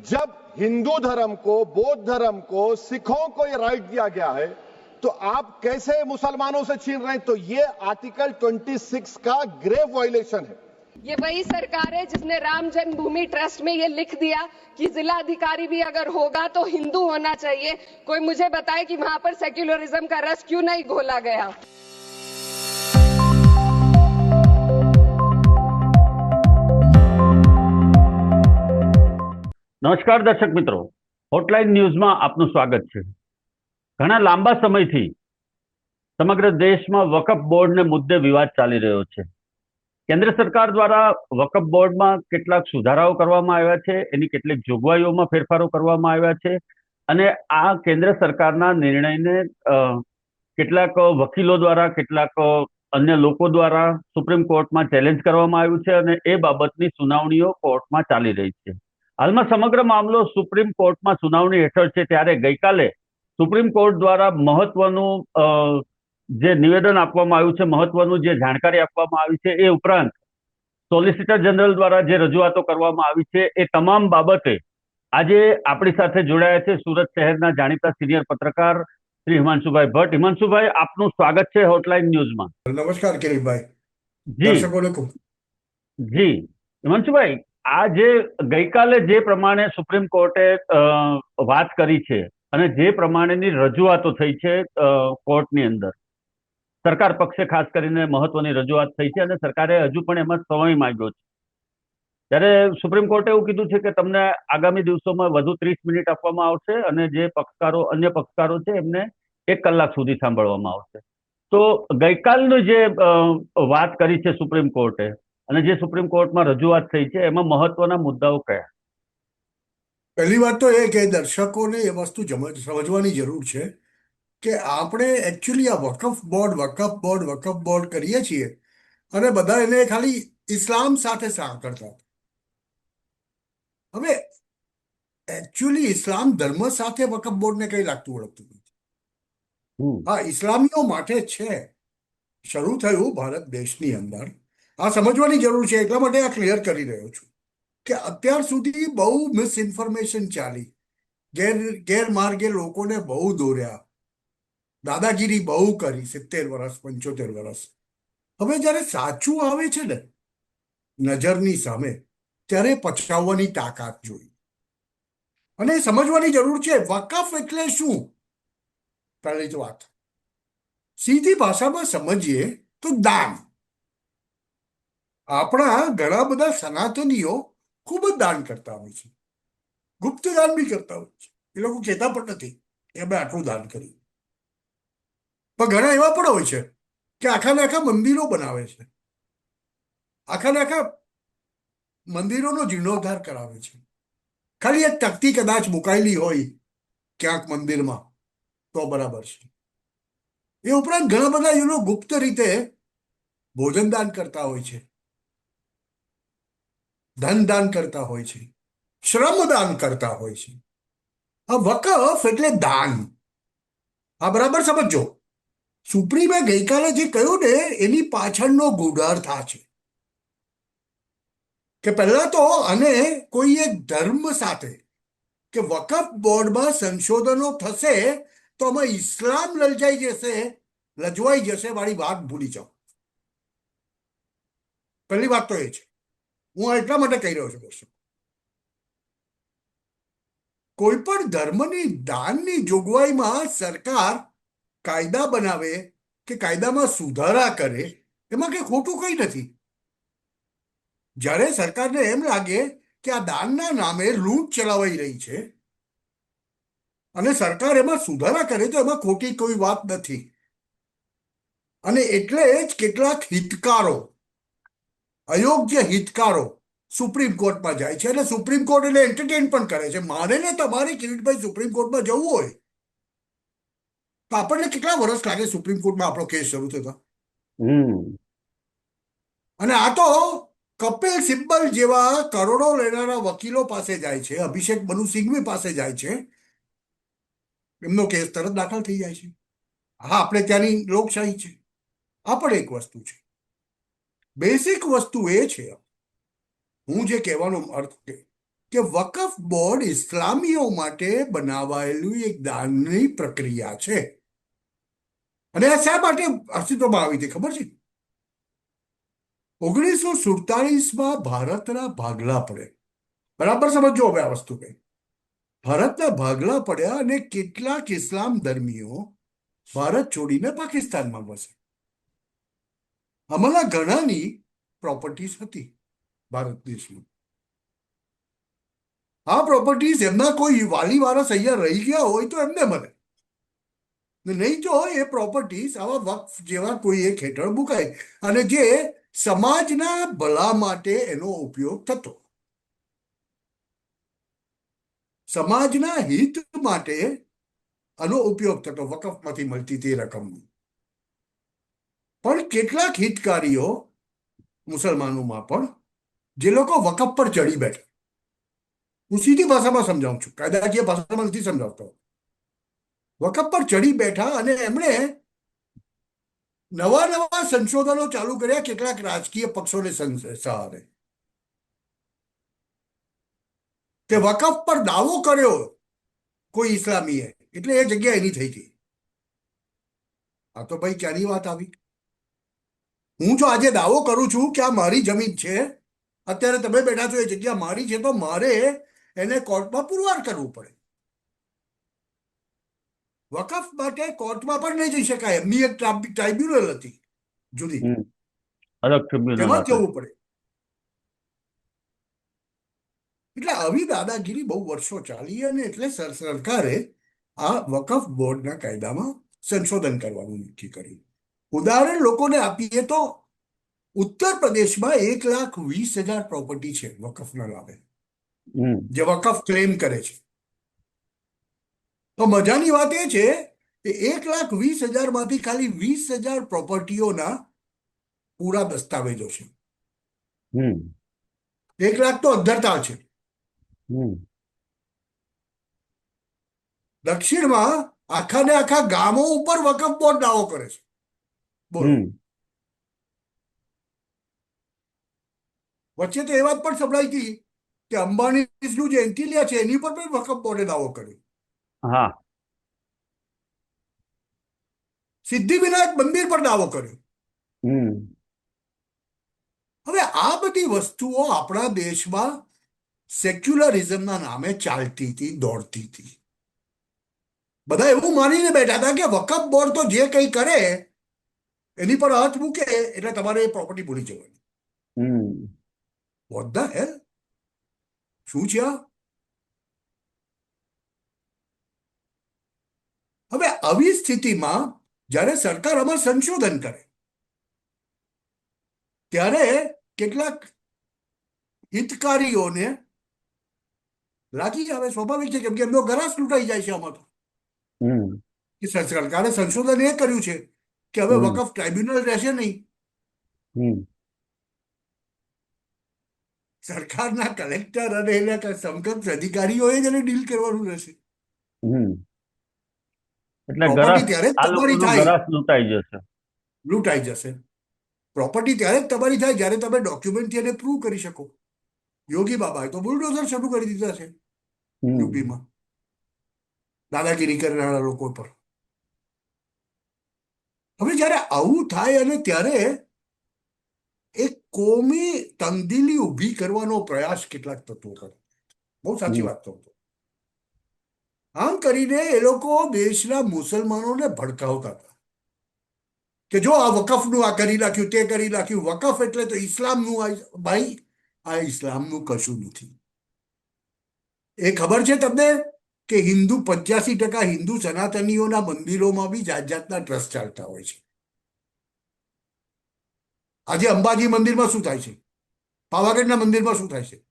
जब हिंदू धर्म को, बौद्ध धर्म को, सिखों को ये राइट दिया गया है तो आप कैसे मुसलमानों से छीन रहे हैं? तो ये आर्टिकल 26 का ग्रेव वायलेशन है। ये वही सरकार है जिसने राम जन्मभूमि ट्रस्ट में ये लिख दिया कि जिला अधिकारी भी अगर होगा तो हिंदू होना चाहिए। कोई मुझे बताए कि वहाँ पर सेक्युलरिज्म का रस क्यों नहीं घोला गया? નમસ્કાર દર્શક મિત્રો. હોટલાઇન ન્યૂઝમાં આપનું સ્વાગત છે. ઘણા લાંબા સમયથી સમગ્ર દેશમાં વકફ બોર્ડને મુદ્દે વિવાદ ચાલી રહ્યો છે. કેન્દ્ર સરકાર દ્વારા વકફ બોર્ડમાં કેટલાક સુધારાઓ કરવામાં આવ્યા છે, એની કેટલીક જોગવાઈઓમાં ફેરફારો કરવામાં આવ્યા છે અને આ કેન્દ્ર સરકારના નિર્ણયને કેટલાક વકીલો દ્વારા, કેટલાક અન્ય લોકો દ્વારા સુપ્રીમ કોર્ટમાં ચેલેન્જ કરવામાં આવ્યું છે અને એ બાબતની સુનાવણીઓ કોર્ટમાં ચાલી રહી છે. હાલમાં સમગ્ર મામલો સુપ્રીમ કોર્ટમાં સુનાવણી હેઠળ છે. ત્યારે ગઈકાલે સુપ્રીમ કોર્ટ દ્વારા મહત્વનું જે નિવેદન આપવામાં આવ્યું છે મહત્વનું જે જાણકારી આપવામાં આવી છે એ ઉપરાંત સોલિસિટર જનરલ દ્વારા જે રજૂઆતો કરવામાં આવી છે એ તમામ બાબતે આજે આપણી સાથે જોડાયા છે સુરત શહેરના જાણીતા સિનિયર પત્રકાર શ્રી હિમાંશુભાઈ ભટ્ટ. હિમાંશુભાઈ આપનું સ્વાગત છે હોટલાઇન ન્યૂઝમાં નમસ્કાર કિરીટભાઈ. જી. જી. હિમાંશુભાઈ આ જે ગઈકાલે જે પ્રમાણે સુપ્રીમ કોર્ટે વાત કરી છે અને જે પ્રમાણેની રજૂઆતો થઈ છે કોર્ટની અંદર. સરકાર પક્ષે ખાસ કરીને મહત્વની રજૂઆત થઈ છે અને સરકારે હજુ પણ એમાં સમય માંગ્યો છે. ત્યારે સુપ્રીમ કોર્ટે એવું કીધું છે કે તમને આગામી દિવસોમાં વધુ ત્રીસ મિનિટ આપવામાં આવશે અને જે પક્ષકારો, અન્ય પક્ષકારો છે એમને એક કલાક સુધી સાંભળવામાં આવશે. તો ગઈકાલનું જે વાત કરી છે સુપ્રીમ કોર્ટે અને જે સુપ્રીમ કોર્ટમાં રજૂઆત થઈ છે એમાં મહત્વના મુદ્દાઓ કયા? પહેલી વાત તો એ કે દર્શકોને એ વસ્તુ સમજવાની જરૂર છે કે આપણે એકચ્યુઅલી આ Waqf board Waqf board Waqf board કરીએ છીએ અને બધા એને ખાલી ઇસ્લામ સાથે સાંકળતા હવે એકચ્યુઅલી ઇસ્લામ ધર્મ સાથે વકફ બોર્ડને કંઈ લાગતું ઓળખતું નથી. હા ઇસ્લામીઓ માટે છે. શરૂ થયું ભારત દેશની અંદર. આ સમજવાની જરૂર છે, એટલા માટે આ ક્લિયર કરી રહ્યો છું કે અત્યાર સુધી બહુ મિસઇન્ફોર્મેશન ચાલી. ગેર, ગેરમાર્ગે લોકોને બહુ દોર્યા. દાદાગીરી બહુ કરી, સિત્તેર વર્ષ પંચોતેર વર્ષ હવે જ્યારે સાચું આવે છે ને, નજરની સામે, ત્યારે પછાવવાની તાકાત જોઈ. અને સમજવાની જરૂર છે, વકફ એટલે શું? પહેલી તો વાત. સીધી ભાષામાં સમજીએ તો દાન. આપણા ઘણા બધા સનાતનીઓ ખૂબ જ દાન કરતા હોય છે. ગુપ્ત દાન બી કરતા હોય છે. એ લોકો કહેતા પણ નથી કે અમે આટલું દાન કર્યું. પણ ઘણા એવા પણ હોય છે કે આખા ને આખા મંદિરો બનાવે છે. આખા ને આખા મંદિરોનો જીર્ણોદ્ધાર કરાવે છે. ખાલી એક તકતી કદાચ મુકાયેલી હોય ક્યાંક મંદિરમાં તો બરાબર છે. એ ઉપરાંત ઘણા બધા એનો ગુપ્ત રીતે ભોજન દાન કરતા હોય છે. ધન દાન કરતા હોય છે શ્રમ દાન કરતા હોય છે. આ વકફ એટલે દાન. આ બરાબર સમજો સુપ્રીમે ગઈકાલે જે કહ્યું ને, એની પાછળનો ગૂઢાર્થ આ છે. કે પહેલા તો અને કોઈ એક ધર્મ સાથે કે વકફ બોર્ડમાં સંશોધનો થશે, તો આમાં ઇસ્લામ લલજાઈ જશે, લજવાઈ જશે, વાળી વાત ભૂલી જાઓ. પહેલી વાત તો એ છે. હું એટલા માટે કહી રહ્યો છું, દોસ્તો. કોઈ પણ ધર્મની દાનની જોગવાઈમાં સરકાર કાયદા બનાવે કે કાયદામાં સુધારા કરે, એમાં કઈ ખોટું કઈ નથી. જ્યારે સરકારને એમ લાગે કે આ દાનના નામે લૂંટ ચલાવાઈ રહી છે અને સરકાર એમાં સુધારા કરે તો એમાં ખોટી કોઈ વાત નથી. અને એટલે જ કેટલાક હિતકારો અયોગ્ય હિતકારો સુપ્રીમ કોર્ટમાં જાય છે અને સુપ્રીમ કોર્ટ એને એન્ટરટેન પણ કરે છે. મારે ને તમારે કિરીટભાઈ સુપ્રીમ કોર્ટમાં જવું હોય તો આપણને કેટલા વર્ષ લાગે સુપ્રીમ કોર્ટમાં આપણો કેસ શરૂ થતા? હમ. અને આ તો કપિલ સિબ્બલ જેવા કરોડો લેનારા વકીલો પાસે જાય છે. અભિષેક બનુ સિંઘવી પાસે જાય છે. એમનો કેસ તરત દાખલ થઈ જાય છે. હા આપણે ત્યાંની લોકશાહી છે. આ પણ એક વસ્તુ છે. બેસિક વસ્તુ એ છે, હું જે કહેવાનો અર્થ કે કે વકફ બોર્ડ ઇસ્લામીઓ માટે બનાવાયેલું એક દાનની પ્રક્રિયા છે. અને આ શા માટે અસ્તિત્વમાં આવી હતી ખબર છે? ઓગણીસો સુડતાલીસમાં ભારતના ભાગલા પડે. બરાબર સમજો હવે આ વસ્તુ કઈ ભારતના ભાગલા પડ્યા અને કેટલાક ઇસ્લામ ધર્મીઓ ભારત છોડીને પાકિસ્તાનમાં વસે. આમાંના ઘણાની પ્રોપર્ટીઝ હતી ભારત દેશમાં. આ પ્રોપર્ટીઝ એમના કોઈ વાલી વારસ અહીંયા રહી ગયા હોય તો એમને મળે. નહીં જો એ પ્રોપર્ટીઝ આવા વક્ફ જેવા કોઈ એક હેઠળ મુકાય અને જે સમાજના ભલા માટે એનો ઉપયોગ થતો. સમાજના હિત માટે આનો ઉપયોગ થતો, વકફમાંથી મળતી તે રકમનો. પણ કેટલાક હિતકારીઓ મુસલમાનોમાં પણ જે લોકો વકફ પર ચડી બેઠા. હું સીધી ભાષામાં સમજાવું છું. કાયદાકીય ભાષામાં નથી સમજાવતો. વકફ પર ચડી બેઠા અને એમણે નવા નવા સંશોધનો ચાલુ કર્યા કેટલાક રાજકીય પક્ષોને સહારે. તે વકફ પર દાવો કર્યો કોઈ ઇસ્લામીએ, એટલે એ જગ્યા એની થઈ ગઈ. આ તો ભાઈ ક્યાંની વાત આવી? હું જો આજે દાવો કરું છું કે આ મારી જમીન છે અત્યારે તમે બેઠા છો એ જગ્યા મારી છે તો મારે એને કોર્ટમાં પુરવાર કરવું પડે. વકફ માટે કોર્ટમાં પણ નહીં જઈ શકાય. એમની એક ટ્રાઇબ્યુનલ હતી જુદી. હતું. જવું પડે? એટલે આવી દાદાગીરી બહુ વર્ષો ચાલી અને એટલે સરકારે આ વકફ બોર્ડના કાયદામાં સંશોધન કરવાનું નક્કી કર્યું. ઉદાહરણ લોકોને આપીએ તો ઉત્તર પ્રદેશમાં એક લાખ વીસ હજાર પ્રોપર્ટી છે વકફના હમ. જે વકફ ક્લેમ કરે છે. તો મજાની વાત એ છે કે એક લાખ વીસ હજારમાંથી ખાલી વીસ હજાર પ્રોપર્ટીઓના પૂરા દસ્તાવેજો છે. હમ. એક લાખ તો અધ્ધરતા છે. દક્ષિણમાં આખા ને આખા ગામો ઉપર વકફ બોર્ડ દાવો કરે છે. બોલો. વચ્ચે તો એ વાત પણ સંભળાઈ હતી કે અંબાણીનું જે એન્ટિલિયા છે એની પર પણ વકફ બોર્ડે દાવો કર્યો. હા. સિદ્ધિવિનાયક મંદિર પર દાવો કર્યો. હવે આ બધી વસ્તુઓ આપણા દેશમાં સેક્યુલરિઝમના નામે ચાલતી હતી દોડતી હતી. બધા એવું માનીને બેઠા હતા કે વકફ બોર્ડ તો જે કંઈ કરે એની પર હાથ મૂકે એટલે તમારે એ પ્રોપર્ટી ભૂલી જવાની. વોટ ધ હેલ શું છે આ? હવે આવી સ્થિતિમાં જ્યારે સરકાર આમાં સંશોધન કરે ત્યારે કેટલાક હિતકારીઓને લાગી આવે સ્વાભાવિક છે કેમ કે એમનો ગરાસ લૂંટાઈ જાય છે આમાં તો. સરકારે સંશોધન એ કર્યું છે કે હવે. વકફ ટ્રાઇબ્યુનલ રહેશે નહીં. સરકારના કલેક્ટર અને એના સમકક્ષ અધિકારીઓએ જ એને ડીલ કરવાનું રહેશે. એટલે તમારી થાય. લૂંટાઈ જશે. પ્રોપર્ટી ત્યારે જ તમારી થાય જ્યારે તમે ડોક્યુમેન્ટથી એને પ્રૂવ કરી શકો. યોગી બાબાએ તો બુલડોઝર શરૂ કરી દીધા છે. યુપીમાં. દાદાગીરી કરનારા લોકો પર. હવે જ્યારે આવું થાય અને ત્યારે એક કોમી તંગદિલી ઊભી કરવાનો પ્રયાસ કેટલાક તત્વો કરે. બહુ સાચી વાત કહું તો. આમ કરીને એ લોકો દેશના મુસલમાનોને ભડકાવતા હતા. કે જો આ વકફનું આ કરી નાખ્યું તે કરી નાખ્યું વકફ એટલે તો ઇસ્લામનું ભાઈ આ ઇસ્લામનું કશું નથી. એ ખબર છે તમને? કે હિન્દુ પંચ્યાસી ટકા હિન્દુ સનાતનીઓના મંદિરોમાં બી જાત જાતના ટ્રસ્ટ ચાલતા હોય છે. આજે અંબાજી મંદિરમાં શું થાય છે? પાવાગઢના મંદિરમાં શું થાય છે?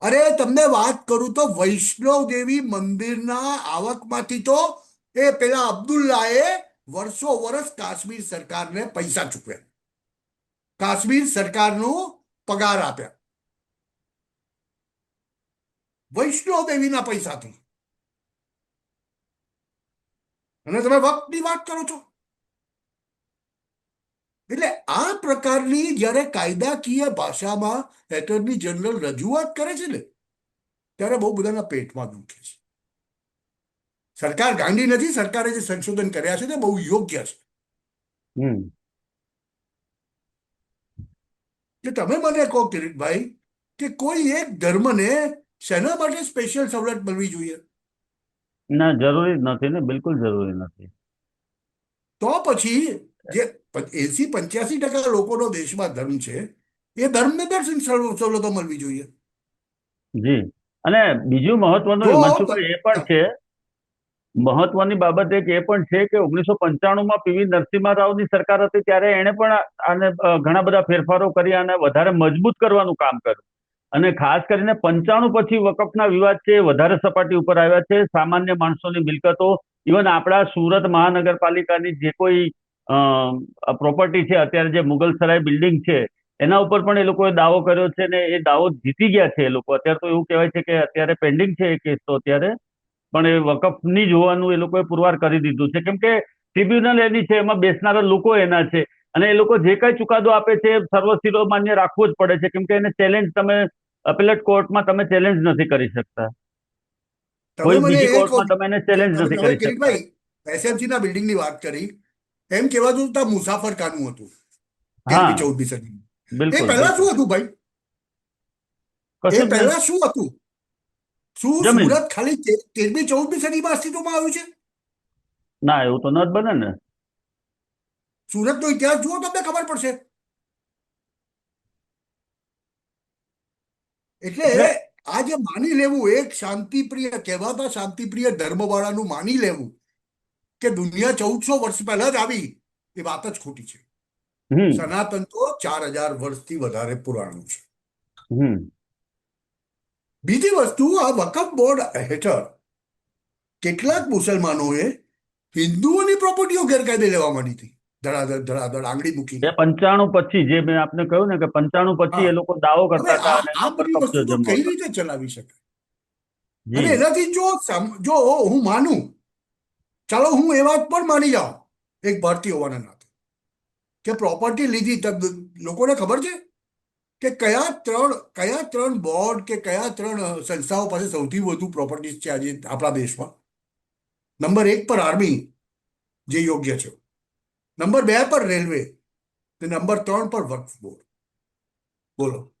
અરે, તમને વાત કરું તો વૈષ્ણવ દેવી મંદિરના આવકમાંથી તો એ પેલા અબ્દુલ્લાએ વર્ષો વર્ષ કાશ્મીર સરકારને પૈસા ચૂકવ્યા. કાશ્મીર સરકારનું પગાર આપ્યા. વૈષ્ણવ દેવીના પૈસાથી. અને તમે વક્તની વાત કરો છો. એટલે આ પ્રકારની જ્યારે કાયદાકીય ભાષામાં એટર્ની જનરલ રજૂઆત કરે છે ને ત્યારે બહુ બધાના પેટમાં દુખે છે. સરકાર ગાંડી નથી સરકારે જે સંશોધન કર્યા છે તે બહુ યોગ્ય છે. હમ. કે તમે મને કહો કિરીટભાઈ કે કોઈ એક ધર્મને શેના માટે સ્પેશિયલ સવલત મળવી જોઈએ? ના જરૂરી નથી ને બિલકુલ જરૂરી નથી. તો પછી જે એસી પંચ્યાસી ટકા લોકોનો દેશમાં ધર્મ છે એ ધર્મને પણ સવલતો મળવી જોઈએ. જી. અને બીજું મહત્વનું એ પણ છે મહત્વની બાબત એક એ પણ છે કે ઓગણીસો પંચાણુંમાં પીવી નરસિંહ રાવની સરકાર હતી ત્યારે એણે પણ આને ઘણા બધા ફેરફારો કરી અને વધારે મજબૂત કરવાનું કામ કર્યું. અને ખાસ કરીને પંચાણું પછી વકફના વિવાદ છે, વધારે સપાટી ઉપર આવ્યા છે, સામાન્ય માણસોની મિલકતો, ઇવન આપણા સુરત મહાનગરપાલિકાની જે કોઈ પ્રોપર્ટી છે, અત્યારે જે મુગલસરાય બિલ્ડિંગ છે, એના ઉપર પણ એ લોકોએ દાવો કર્યો છે ને એ દાવો જીતી ગયા છે એ લોકો. અત્યારે તો એવું કહેવાય છે કે અત્યારે પેન્ડિંગ છે એ કેસ તો અત્યારે, પણ એ વકફની જ હોવાનું એ લોકોએ પુરવાર કરી દીધું છે. કેમ કે ટ્રિબ્યુનલ એની છે, એમાં બેસનારા લોકો એના છે, અને એ લોકો જે કઈ ચુકાદો આપે છે સર્વશિરોમાન્ય રાખવો જ પડે છે. કેમ કે એને ચેલેન્જ તમે અપેલેટ કોર્ટમાં તમે ચેલેન્જ નથી કરી શકતા. તમે કોઈ બીજી કોર્ટમાં તમે એને ચેલેન્જ નથી કરી શકતા. એસએમસી ના બિલ્ડિંગની વાત કરી. એમ કહેવાતું તા મુસાફર ખાનું હતું. હા. ચૌદમી સદીમાં એ બિલકુલ. પહેલા શું હતું ભાઈ? એ. પહેલા શું હતું? શું સુરત ખાલી તે- તેરમી ચૌદમી સદીમાં અસ્તિત્વમાં આવ્યું છે? ના એવું તો ન જ બને ને. સુરતનો ઇતિહાસ જુઓ તમને ખબર પડશે. એટલે આ જે માની લેવું એક શાંતિપ્રિય કહેવાતા શાંતિપ્રિય ધર્મવાળાનું માની લેવું કે દુનિયા ચૌદસો વર્ષ પહેલા જ આવી એ વાત જ ખોટી છે. સનાતન તો ચાર હજાર વર્ષથી વધારે પુરાણું છે. બીજી વસ્તુ આ વકફ બોર્ડ હેઠળ કેટલાક મુસલમાનોએ હિન્દુઓની પ્રોપર્ટીઓ ગેરકાયદે લેવા માંડી હતી. ધડાધડ ધડાધડ આંગળી એ મૂકીને પંચાણું પછી જે મેં આપને કહ્યું ને કે પંચાણું પછી એ લોકો દાવો કરતા હતા આ બધી વસ્તુ કઈ રીતે ચલાવી શકાય? અને એનાથી જો જો હું માનું ચાલો હું એ વાત પણ માની જાઉં એક ભારતીય હોવાના નાતે કે પ્રોપર્ટી લીધી લોકોને ખબર છે? કે કયા ત્રણ કયા ત્રણ બોર્ડ કે કયા ત્રણ સંસ્થાઓ પાસે સૌથી વધુ પ્રોપર્ટીઝ છે આજે આપણા દેશમાં? નંબર એક પર આર્મી જે યોગ્ય છે. નંબર બે પર રેલવે ને નંબર ત્રણ પર વક્ફ બોર્ડ બોલો.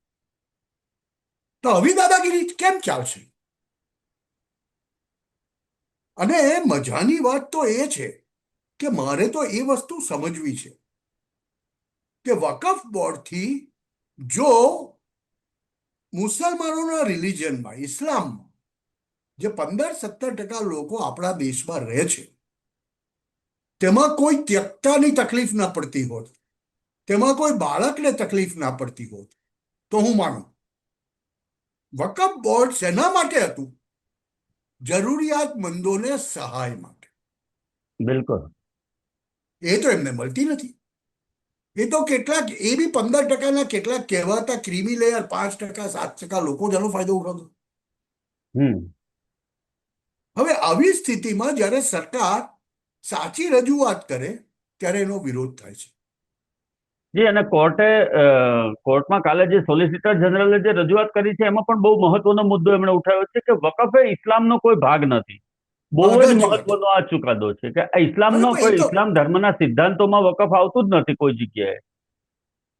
તો આવી દાદાગીરી કેમ ચાલશે? અને મજાની વાત તો એ છે કે મારે તો એ વસ્તુ સમજવી છે કે વકફ બોર્ડથી જો મુસલમાનોના રિલિજનમાં ઇસ્લામમાં જે પંદર સત્તર ટકા લોકો આપણા દેશમાં રહે છે તેમાં કોઈ ત્યક્તાની તકલીફ ના પડતી હોત. તેમાં કોઈ બાળકને તકલીફ ના પડતી હોત. તો હું માનું. વકફ બોર્ડ શેના માટે હતું. જરૂરિયાતમંદોને સહાય માટે. બિલકુલ. એ તો એમને મળતી નથી. એ તો કેટલાક એ બી પંદર ટકાના કેટલાક કહેવાતા ક્રીમી લેયર પાંચ ટકા સાત ટકા લોકો જેનો ફાયદો ઉઠાવતો. હવે આવી સ્થિતિમાં જ્યારે સરકાર સાચી રજૂઆત કરે ત્યારે એનો વિરોધ થાય છે. જી અને કોર્ટે કોર્ટમાં કાલે જે સોલિસિટર જનરલે જે રજૂઆત કરી છે એમાં પણ બહુ મહત્વનો મુદ્દો એમણે ઉઠાવ્યો છે કે વકફ એ ઇસ્લામનો કોઈ ભાગ નથી. બહુ જ મહત્વનો આ ચુકાદો છે કે આ ઇસ્લામનો કોઈ ઇસ્લામ ધર્મના સિદ્ધાંતોમાં વકફ આવતું જ નથી કોઈ જગ્યાએ.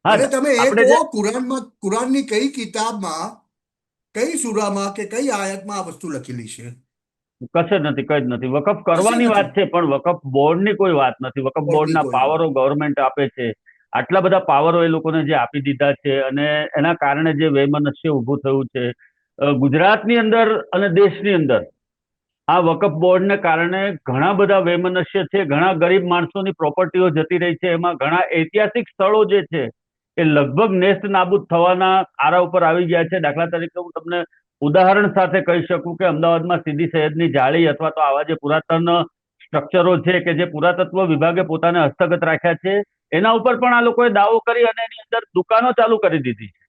હા તમે એ કહો કુરાનમાં કુરાનની કઈ કિતાબમાં કઈ સુરામાં કે કઈ આયતમાં આ વસ્તુ લખેલી છે? કશે નથી કઈ જ નથી. વકફ કરવાની વાત છે પણ વકફ બોર્ડની કોઈ વાત નથી. વકફ બોર્ડની પાવરો ગવર્મેન્ટ આપે છે. આટલા બધા પાવરો એ લોકોને જે આપી દીધા છે અને એના કારણે જે વૈમનસ્ય ઊભું થયું છે. ગુજરાતની અંદર અને દેશની અંદર આ વકફ બોર્ડને કારણે ઘણા બધા વૈમનસ્ય છે ઘણા ગરીબ માણસોની પ્રોપર્ટીઓ જતી રહી છે. એમાં ઘણા ઐતિહાસિક સ્થળો જે છે એ લગભગ નેસ્ત નાબૂદ થવાના આરા ઉપર આવી ગયા છે. દાખલા તરીકે હું તમને ઉદાહરણ સાથે કહી શકું કે અમદાવાદમાં સીધી સૈયદની જાળી અથવા તો આવા જે પુરાતન સ્ટ્રક્ચરો છે કે જે પુરાતત્વ વિભાગે પોતાને હસ્તગત રાખ્યા છે એના ઉપર પણ આ લોકોએ દાવો કરી અને એની અંદર દુકાનો ચાલુ કરી દીધી છે.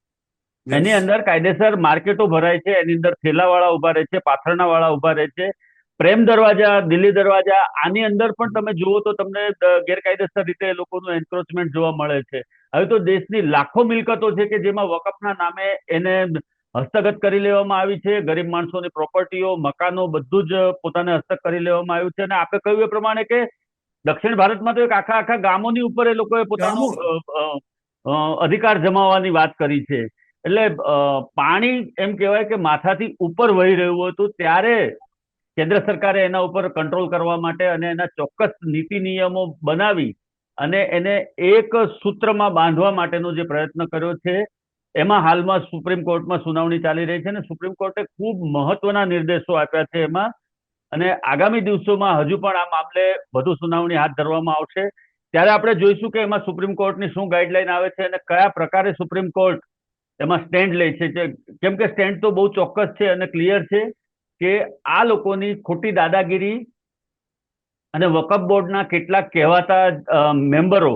એની અંદર કાયદેસર માર્કેટો ભરાય છે એની અંદર થેલાવાળા ઊભા રહે છે પાથરણાવાળા ઊભા રહે છે પ્રેમ દરવાજા દિલ્હી દરવાજા આની અંદર પણ તમે જુઓ તો તમને ગેરકાયદેસર રીતે એ લોકોનું એન્ક્રોચમેન્ટ જોવા મળે છે. હવે તો દેશની લાખો મિલકતો છે કે જેમાં વકફના નામે એને હસ્તગત કરી લેવામાં આવી છે ગરીબ માણસોની પ્રોપર્ટીઓ મકાનો બધું જ પોતાને હસ્તક કરી લેવામાં આવ્યું છે. અને આપણે કહ્યું એ પ્રમાણે કે દક્ષિણ ભારતમાં તો એક આખા આખા ગામોની ઉપર એ લોકોએ પોતાનો અધિકાર જમાવવાની વાત કરી છે. એટલે પાણી એમ કહેવાય કે માથાથી ઉપર વહી રહ્યું હતું ત્યારે કેન્દ્ર સરકારે એના ઉપર કંટ્રોલ કરવા માટે અને એના ચોક્કસ નીતિ નિયમો બનાવી અને એને એક સૂત્રમાં બાંધવા માટેનો જે પ્રયત્ન કર્યો છે એમાં હાલમાં સુપ્રીમ કોર્ટમાં સુનાવણી ચાલી રહી છે અને સુપ્રીમ કોર્ટે ખૂબ મહત્વના નિર્દેશો આપ્યા છે એમાં. અને આગામી દિવસોમાં હજુ પણ આ મામલે વધુ સુનાવણી હાથ ધરવામાં આવશે. ત્યારે આપણે જોઈશું કે એમાં સુપ્રીમ કોર્ટની શું ગાઈડલાઈન આવે છે અને કયા પ્રકારે સુપ્રીમ કોર્ટ એમાં સ્ટેન્ડ લે છે. કેમ કે સ્ટેન્ડ તો બહુ ચોક્કસ છે અને ક્લિયર છે કે આ લોકોની ખોટી દાદાગીરી અને વકફ બોર્ડના કેટલાક કહેવાતા મેમ્બરો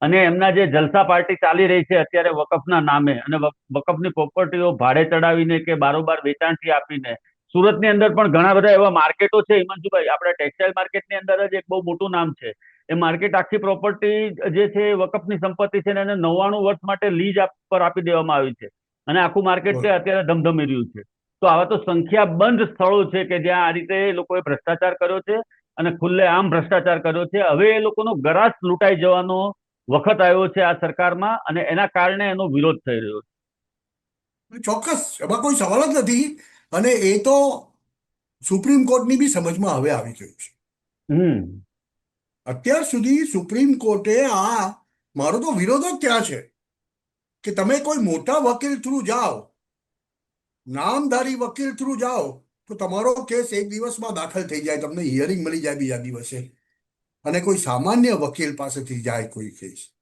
અને એમના જે જલસા પાર્ટી ચાલી રહી છે અત્યારે વકફના નામે અને વક- વકફની પ્રોપર્ટીઓ ભાડે ચડાવીને કે બારોબાર વેચાણથી આપીને, સુરતની અંદર પણ ઘણા બધા એવા માર્કેટો છે. હિમાંશુભાઈ, આપણા ટેક્સટાઇલ માર્કેટની અંદર જ એક બહુ મોટું નામ છે. એ માર્કેટ આખી પ્રોપર્ટી જે છે એ વકફની સંપત્તિ છે એને નવ્વાણું વર્ષ માટે લીજ પર આપી દેવામાં આવી છે. અને આખું માર્કેટ છે અત્યારે ધમધમી રહ્યું છે. તો આવા તો સંખ્યાબંધ સ્થળો છે કે જ્યાં આ રીતે એ લોકોએ ભ્રષ્ટાચાર કર્યો છે અને ખુલ્લે આમ ભ્રષ્ટાચાર કર્યો છે. હવે એ લોકોનો ગરાસ લૂંટાઈ જવાનો વખત આવ્યો છે આ સરકારમાં અને એના કારણે એનો વિરોધ થઈ રહ્યો છે. ચોક્કસ એમાં કોઈ સવાલ જ નથી. અને એ તો સુપ્રીમ કોર્ટની બી સમજમાં હવે આવી ગયું છે. હમ. અત્યાર સુધી સુપ્રીમ કોર્ટે આ મારો તો વિરોધ જ ત્યાં છે કે તમે કોઈ મોટા વકીલ થ્રુ જાઓ નામધારી વકીલ થ્રુ જાઓ તો તમારો કેસ એક દિવસમાં દાખલ થઈ જાય તમને હિયરિંગ મળી જાય બીજા દિવસે. અને કોઈ સામાન્ય વકીલ પાસેથી જાય કોઈ કેસ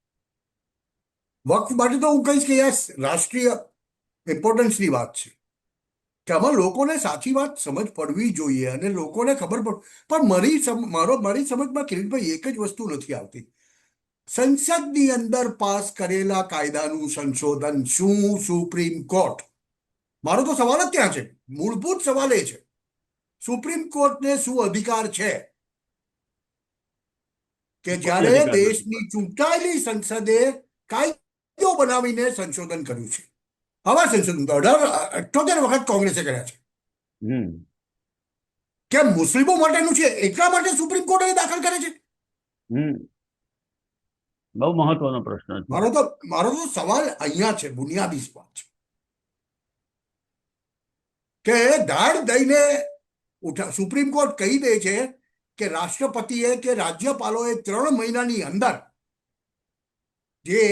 વક્ફ માટે તો હું કહીશ કે યસ, રાષ્ટ્રીય ઇમ્પોર્ટન્સની વાત છે. કે આમાં લોકોને સાચી વાત સમજ પડવી જોઈએ અને લોકોને ખબર પડ, પણ મારી મારો, મારી સમજમાં કિરીટભાઈ એક જ વસ્તુ નથી આવતી. સંસદની અંદર પાસ કરેલા કાયદાનું સંશોધન શું? સુપ્રીમ કોર્ટ મારો તો સવાલ જ ત્યાં છે. મૂળભૂત સવાલ એ છે. સુપ્રીમ કોર્ટને શું અધિકાર છે? કે જ્યારે દેશની ચૂંટાયેલી સંસદે કાયદો બનાવીને સંશોધન કર્યું છે. આવા સંશોધન અઢાર અઠ્યોતેર વખત કોંગ્રેસે કર્યા છે. કે મુસ્લિમો માટેનું છે એટલા માટે સુપ્રીમ કોર્ટ દાખલ કરે છે? બહુ મહત્વનો પ્રશ્ન છે. મારો તો મારો તો સવાલ અહીંયા છે બુનિયાદી સવાલ છે. કે દાડ દઈને સુપ્રીમ કોર્ટ કહી દે છે કે રાષ્ટ્રપતિએ કે રાજ્યપાલોએ ત્રણ મહિનાની અંદર જે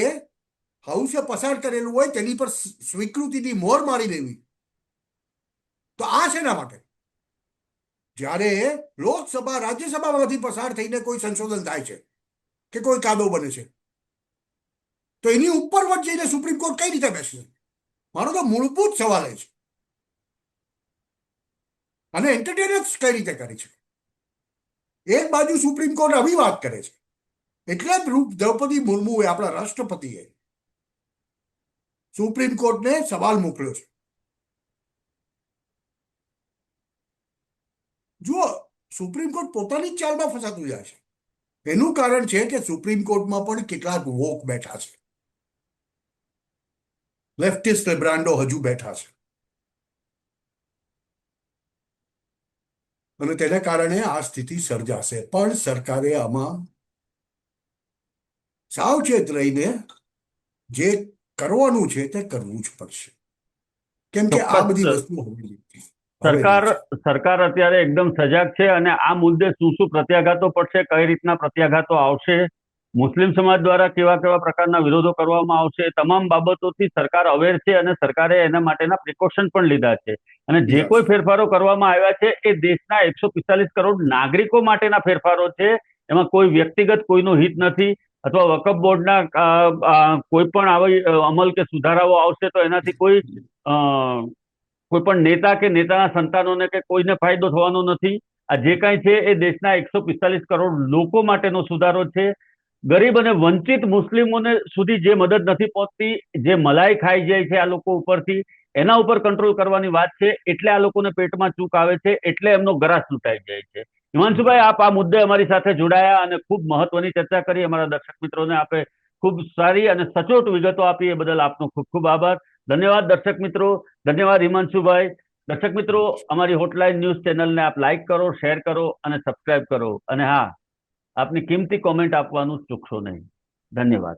હાઉસે પસાર કરેલું હોય તેની પર સ્વીકૃતિથી મોહર મારી દેવી. તો આ શેના માટે? જ્યારે લોકસભા, રાજ્યસભામાંથી પસાર થઈને કોઈ સંશોધન થાય છે કે કોઈ કાદો બને છે, તો એની ઉપર વટ જઈને સુપ્રીમ કોર્ટ કઈ રીતે બેસશે? મારો તો મૂળભૂત સવાલ એ છે. અને એન્ટરટેનર્સ કઈ રીતે કરી છે? એક બાજુ સુપ્રીમ કોર્ટ આવી વાત કરે છે. એટલે જ રૂપ દ્રૌપદી મુર્મુએ આપણા રાષ્ટ્રપતિએ સુપ્રીમ કોર્ટને સવાલ મોકલ્યો છે. જુઓ, સુપ્રીમ કોર્ટ પોતાની જ ચાલમાં ફસાતું જાય છે. એનું કારણ છે કે સુપ્રીમ કોર્ટમાં પણ કેટલાક વોક બેઠા છે. લેફ્ટિસ્ટ બ્રાન્ડો હજુ બેઠા છે. અને તેના કારણે આ સ્થિતિ સર્જાશે. પણ સરકારે આમાં સાવચેત રહીને જે કરવાનું છે તે કરવું જ પડશે. કેમ કે આ બધી વસ્તુ હોવી જોઈએ. સરકાર સરકાર અત્યારે એકદમ સજાગ છે અને આ મુદ્દે શું શું પ્રત્યાઘાતો પડશે કઈ રીતના પ્રત્યાઘાતો આવશે મુસ્લિમ સમાજ દ્વારા કેવા કેવા પ્રકારના વિરોધો કરવામાં આવશે તમામ બાબતોથી સરકાર અવેર છે અને સરકારે એના માટેના પ્રિકોશન પણ લીધા છે. અને જે કોઈ ફેરફારો કરવામાં આવ્યા છે એ દેશના એકસો પિસ્તાલીસ કરોડ નાગરિકો માટેના ફેરફારો છે. એમાં કોઈ વ્યક્તિગત કોઈનું હિત નથી અથવા વકફ બોર્ડના કોઈ પણ આવી અમલ કે સુધારાઓ આવશે તો એનાથી કોઈ અ, કોઈ પણ નેતા કે નેતાના સંતાનોને કે કોઈને ફાયદો થવાનો નથી. આ જે કાંઈ છે એ દેશના એકસો પિસ્તાલીસ કરોડ લોકો માટેનો સુધારો છે. ગરીબ અને વંચિત મુસ્લિમોને સુધી જે મદદ નથી પહોંચતી, જે મલાઈ ખાઈ જાય છે આ લોકો ઉપરથી, એના ઉપર કંટ્રોલ કરવાની વાત છે, એટલે આ લોકોને પેટમાં ચૂક આવે છે, એટલે એમનો ગરાસ લૂંટાઈ જાય છે. હિમાંશુભાઈ, આપ આ મુદ્દે અમારી સાથે જોડાયા અને ખૂબ મહત્વની ચર્ચા કરી. અમારા દર્શક મિત્રોને આપે ખૂબ સારી અને સચોટ વિગતો આપી. એ બદલ આપનો ખૂબ ખૂબ આભાર. ધન્યવાદ દર્શક મિત્રો. ધન્યવાદ હિમાંશુભાઈ. દર્શક મિત્રો, અમારી હોટલાઇન ન્યૂઝ ચેનલને આપ લાઇક કરો શેર કરો અને સબસ્ક્રાઇબ કરો. અને હા આપની કિંમતી કોમેન્ટ આપવાનું ચૂકશો નહીં. ધન્યવાદ.